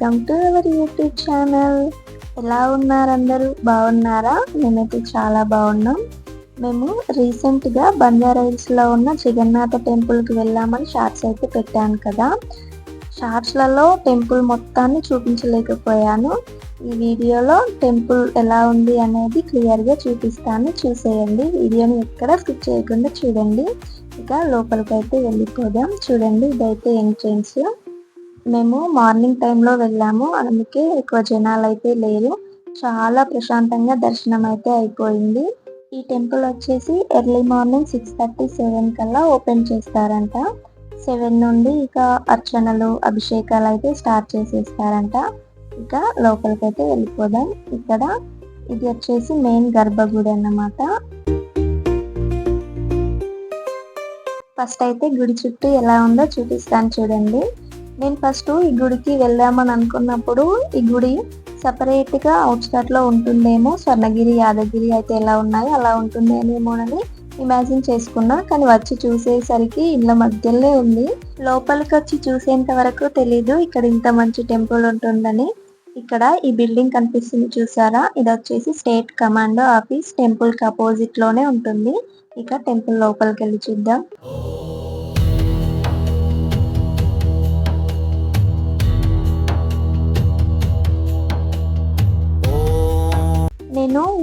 Welcome to our YouTube channel ఎలా ఉన్నారు అందరూ బాగున్నారా? మేమైతే చాలా బాగున్నాం. మేము రీసెంట్గా బంజారా హిల్స్లో ఉన్న జగన్నాథ టెంపుల్కి వెళ్ళామని షార్ట్స్ అయితే పెట్టాను కదా. షార్ట్స్లలో టెంపుల్ మొత్తాన్ని చూపించలేకపోయాను. ఈ వీడియోలో టెంపుల్ ఎలా ఉంది అనేది క్లియర్గా చూపిస్తాను. చూసేయండి. వీడియోని ఎక్కడ స్కిప్ చేయకుండా చూడండి. ఇక లోపలికి అయితే వెళ్ళిపోదాం. చూడండి ఇదైతే ఎంట్రెన్స్. మేము మార్నింగ్ టైంలో వెళ్ళాము. అందుకే ఎక్కువ జనాలు అయితే లేరు. చాలా ప్రశాంతంగా దర్శనం అయితే అయిపోయింది. ఈ టెంపుల్ వచ్చేసి early morning six thirty seven కల్లా ఓపెన్ చేస్తారంట. సెవెన్ నుండి ఇక అర్చనలు అభిషేకాలు అయితే స్టార్ట్ చేసేస్తారంట. ఇక లోపలికి అయితే వెళ్ళిపోదాం. ఇక్కడ ఇది వచ్చేసి మెయిన్ గర్భగుడి అన్నమాట. ఫస్ట్ అయితే గుడి చుట్టూ ఎలా ఉందో చూపిస్తాను చూడండి. నేను ఫస్ట్ ఈ గుడికి వెళ్దామని అనుకున్నప్పుడు ఈ గుడి సపరేట్గా అవుట్స్కట్లో ఉంటుందేమో స్వర్ణగిరి యాదగిరి అయితే ఎలా ఉన్నాయో అలా ఉంటుందేమోనని ఇమాజిన్ చేసుకున్నా. కానీ వచ్చి చూసేసరికి ఇళ్ళ మధ్యలోనే ఉంది. లోపలికి వచ్చి చూసేంత వరకు తెలీదు. ఇక్కడ ఇంత మంచి టెంపుల్ ఉంటుందని. ఇక్కడ ఈ బిల్డింగ్ కనిపిస్తుంది చూసారా? ఇది వచ్చేసి స్టేట్ కమాండో ఆఫీస్ టెంపుల్కి అపోజిట్లోనే ఉంటుంది. ఇక టెంపుల్ లోపలికి వెళ్ళి చూద్దాం.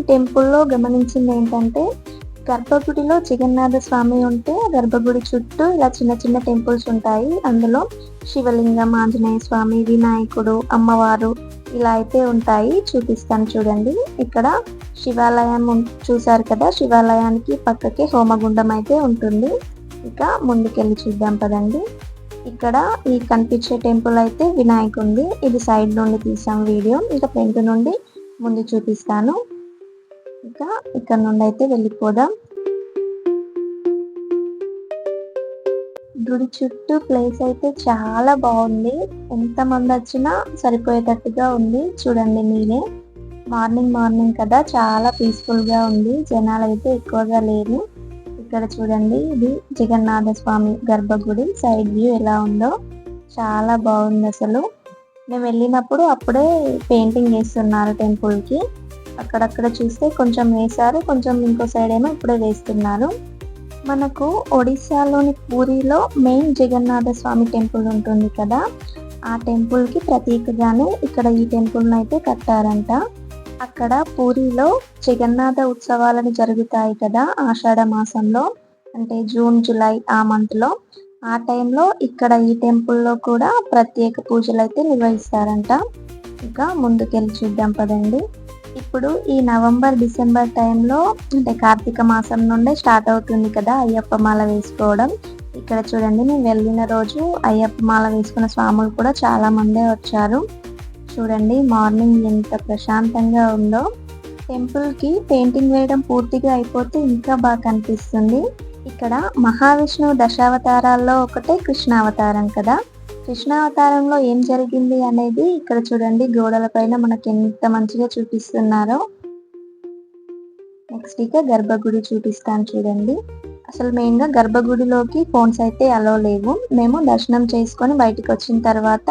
టెంపుల్లో గమనించింది ఏంటంటే గర్భగుడిలో జగన్నాథ స్వామి ఉంటే గర్భగుడి చుట్టూ ఇలా చిన్న చిన్న టెంపుల్స్ ఉంటాయి. అందులో శివలింగం ఆంజనేయ స్వామి వినాయకుడు అమ్మవారు ఇలా అయితే ఉంటాయి. చూపిస్తాను చూడండి. ఇక్కడ శివాలయం చూశారు కదా? శివాలయానికి పక్కకి హోమగుండం అయితే ఉంటుంది. ఇక ముందుకెళ్ళి చూద్దాం పదండి. ఇక్కడ ఈ కనిపించే టెంపుల్ అయితే వినాయకుంది ఇది సైడ్ నుండి తీసాం వీడియో. ఇంకా ఫ్రంట్ నుండి ముందు చూపిస్తాను. ఇంకా ఇక్కడ నుండి అయితే వెళ్ళిపోదాం. గుడి చుట్టూ ప్లేస్ అయితే చాలా బాగుంది. ఎంత మంది వచ్చినా సరిపోయేటట్టుగా ఉంది. చూడండి మీరే. మార్నింగ్ మార్నింగ్ కదా చాలా పీస్ఫుల్గా ఉంది. జనాలు అయితే ఎక్కువగా లేరు. ఇక్కడ చూడండి ఇది జగన్నాథ స్వామి గర్భగుడి. సైడ్ వ్యూ ఎలా ఉందో చాలా బాగుంది అసలు. మేము వెళ్ళినప్పుడు అప్పుడే పెయింటింగ్ వేస్తున్నారు టెంపుల్కి అక్కడక్కడ చూస్తే కొంచెం వేశారు కొంచెం ఇంకో సైడ్ ఏమో ఇప్పుడే వేస్తున్నారు. మనకు ఒడిశాలోని పూరిలో మెయిన్ జగన్నాథ స్వామి టెంపుల్ ఉంటుంది కదా ఆ టెంపుల్కి ప్రతీకగానే ఇక్కడ ఈ టెంపుల్ని అయితే కట్టారంట. అక్కడ పూరిలో జగన్నాథ ఉత్సవాలను జరుగుతాయి కదా ఆషాఢ మాసంలో అంటే జూన్ జూలై ఆ మంత్లో. ఆ టైంలో ఇక్కడ ఈ టెంపుల్లో కూడా ప్రత్యేక పూజలు అయితే నిర్వహిస్తారంట. ఇంకా ముందుకెళ్ళి చూద్దాం పదండి. ఇప్పుడు ఈ నవంబర్ డిసెంబర్ టైంలో అంటే కార్తీక మాసం నుండే స్టార్ట్ అవుతుంది కదా అయ్యప్ప మాల వేసుకోవడం. ఇక్కడ చూడండి మేము వెళ్ళిన రోజు అయ్యప్ప మాల వేసుకున్న స్వాములు కూడా చాలా మందే వచ్చారు. చూడండి మార్నింగ్ ఎంత ప్రశాంతంగా ఉందో. టెంపుల్కి పెయింటింగ్ వేయడం పూర్తిగా అయిపోతే ఇంకా బాగా కనిపిస్తుంది. ఇక్కడ మహావిష్ణువు దశావతారాల్లో ఒకటే కృష్ణావతారం కదా. కృష్ణావతారంలో ఏం జరిగింది అనేది ఇక్కడ చూడండి. గోడల పైన మనకి ఎంత మంచిగా చూపిస్తున్నారో. నెక్స్ట్ ఇక గర్భగుడి చూపిస్తాను చూడండి. అసలు మెయిన్గా గర్భగుడిలోకి ఫోన్స్ అయితే అలో లేవు. మేము దర్శనం చేసుకొని బయటకు వచ్చిన తర్వాత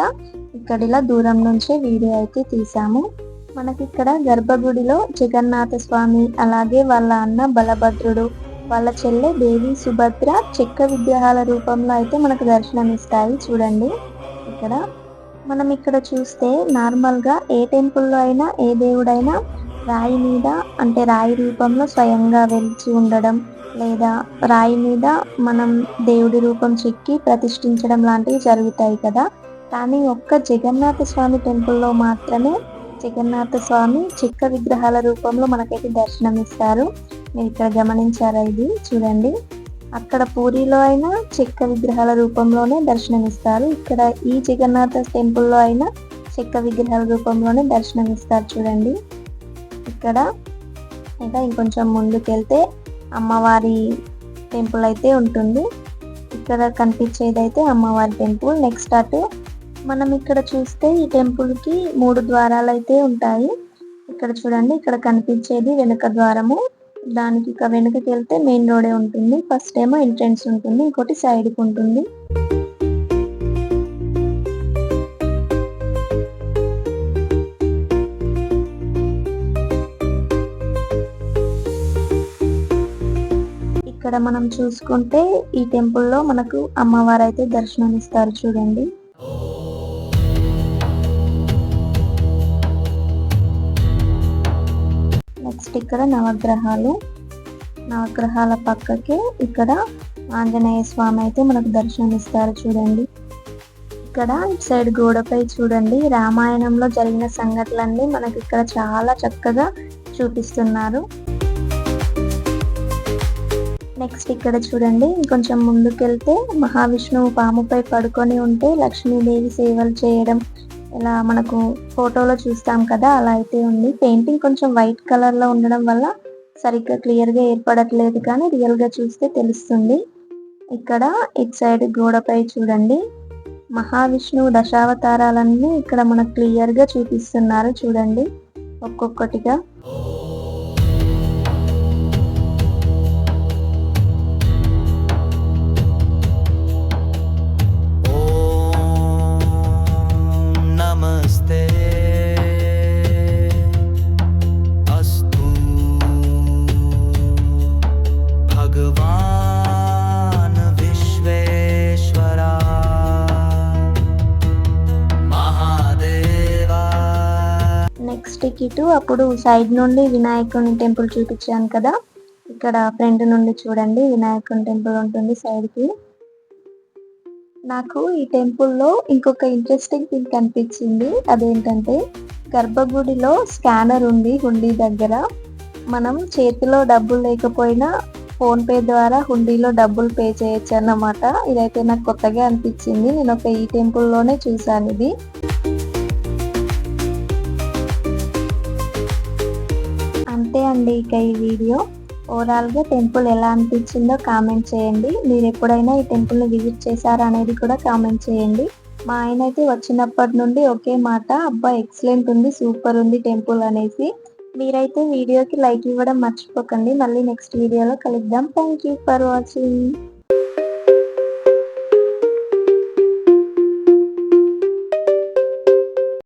ఇక్కడ ఇలా దూరం నుంచే వీడియో అయితే తీసాము. మనకి ఇక్కడ గర్భగుడిలో జగన్నాథ స్వామి అలాగే వాళ్ళ అన్న బలభద్రుడు వాళ్ళ చెల్లె దేవి సుభద్ర చెక్క విగ్రహాల రూపంలో అయితే మనకు దర్శనం ఇస్తాయి చూడండి. ఇక్కడ మనం ఇక్కడ చూస్తే నార్మల్గా ఏ టెంపుల్లో అయినా ఏ దేవుడైనా రాయి మీద అంటే రాయి రూపంలో స్వయంగా వెలిచి ఉండడం లేదా రాయి మీద మనం దేవుడి రూపం చెక్కి ప్రతిష్ఠించడం లాంటివి జరుగుతాయి కదా. కానీ ఒక్క జగన్నాథ స్వామి టెంపుల్లో మాత్రమే జగన్నాథ స్వామి చెక్క విగ్రహాల రూపంలో మనకైతే దర్శనం ఇస్తారు మీరు ఇక్కడ గమనించారా ఇది? చూడండి. అక్కడ పూరిలో అయినా చెక్క విగ్రహాల రూపంలోనే దర్శనమిస్తారు. ఇక్కడ ఈ జగన్నాథ టెంపుల్లో అయినా చెక్క విగ్రహాల రూపంలోనే దర్శనం ఇస్తారు చూడండి. ఇక్కడ ఇంకా ఇంకొంచెం ముందుకెళ్తే అమ్మవారి టెంపుల్ అయితే ఉంటుంది. ఇక్కడ కనిపించేది అయితే అమ్మవారి టెంపుల్. నెక్స్ట్ అటు మనం ఇక్కడ చూస్తే ఈ టెంపుల్కి మూడు ద్వారాలు అయితే ఉంటాయి. ఇక్కడ చూడండి ఇక్కడ కనిపించేది వెనుక ద్వారము. దానికి ఇక వెనుకకి వెళ్తే మెయిన్ రోడే ఉంటుంది. ఫస్ట్ ఏమో ఎంట్రెన్స్ ఉంటుంది. ఇంకోటి సైడ్కి ఉంటుంది. ఇక్కడ మనం చూసుకుంటే ఈ టెంపుల్లో మనకు అమ్మవారు అయితే దర్శనం ఇస్తారు చూడండి. నెక్స్ట్ ఇక్కడ నవగ్రహాలు. నవగ్రహాల పక్కకే ఇక్కడ ఆంజనేయ స్వామి అయితే మనకు దర్శనం ఇస్తారు చూడండి. ఇక్కడ ఇటు సైడ్ గోడపై చూడండి రామాయణంలో జరిగిన సంఘటనలన్నీ మనకి ఇక్కడ చాలా చక్కగా చూపిస్తున్నారు. నెక్స్ట్ ఇక్కడ చూడండి ఇంకొంచెం ముందుకెళ్తే మహావిష్ణువు పాముపై పడుకొని ఉంటే లక్ష్మీదేవి సేవలు చేయడం ఇలా మనకు ఫోటోలో చూస్తాం కదా అలా అయితే ఉంది. పెయింటింగ్ కొంచెం వైట్ కలర్లో ఉండడం వల్ల సరిగ్గా క్లియర్గా ఏర్పడట్లేదు కానీ రియల్గా చూస్తే తెలుస్తుంది. ఇక్కడ ఇటు సైడ్ గోడపై చూడండి. మహావిష్ణువు దశావతారాలన్నీ ఇక్కడ మనకు క్లియర్గా చూపిస్తున్నారు. చూడండి ఒక్కొక్కటిగా. ఇటు అప్పుడు సైడ్ నుండి వినాయకుని టెంపుల్ చూపించాను కదా. ఇక్కడ ఫ్రంట్ నుండి చూడండి వినాయకుని టెంపుల్ ఉంటుంది సైడ్కి. నాకు ఈ టెంపుల్లో ఇంకొక ఇంట్రెస్టింగ్ థింగ్ కనిపించింది. అదేంటంటే గర్భగుడిలో స్కానర్ ఉంది హుండీ దగ్గర. మనం చేతిలో డబ్బులు లేకపోయినా ఫోన్పే ద్వారా హుండీలో డబ్బులు పే చేయొచ్చు అన్నమాట. ఇదైతే నాకు కొత్తగా అనిపించింది. నేను ఒక ఈ టెంపుల్లోనే చూసాను ఇది. అండి ఇక ఈ వీడియో. ఓవరాల్గా టెంపుల్ ఎలా అనిపించిందో కామెంట్ చేయండి. మీరు ఎప్పుడైనా ఈ టెంపుల్ని విజిట్ చేశారా అనేది కూడా కామెంట్ చేయండి. మా ఆయన అయితే వచ్చినప్పటి నుండి ఒకే మాట అబ్బా ఎక్సలెంట్ ఉంది సూపర్ ఉంది టెంపుల్ అనేసి. మీరైతే వీడియోకి లైక్ ఇవ్వడం మర్చిపోకండి. మళ్ళీ నెక్స్ట్ వీడియోలో కలుద్దాం. Thank you for watching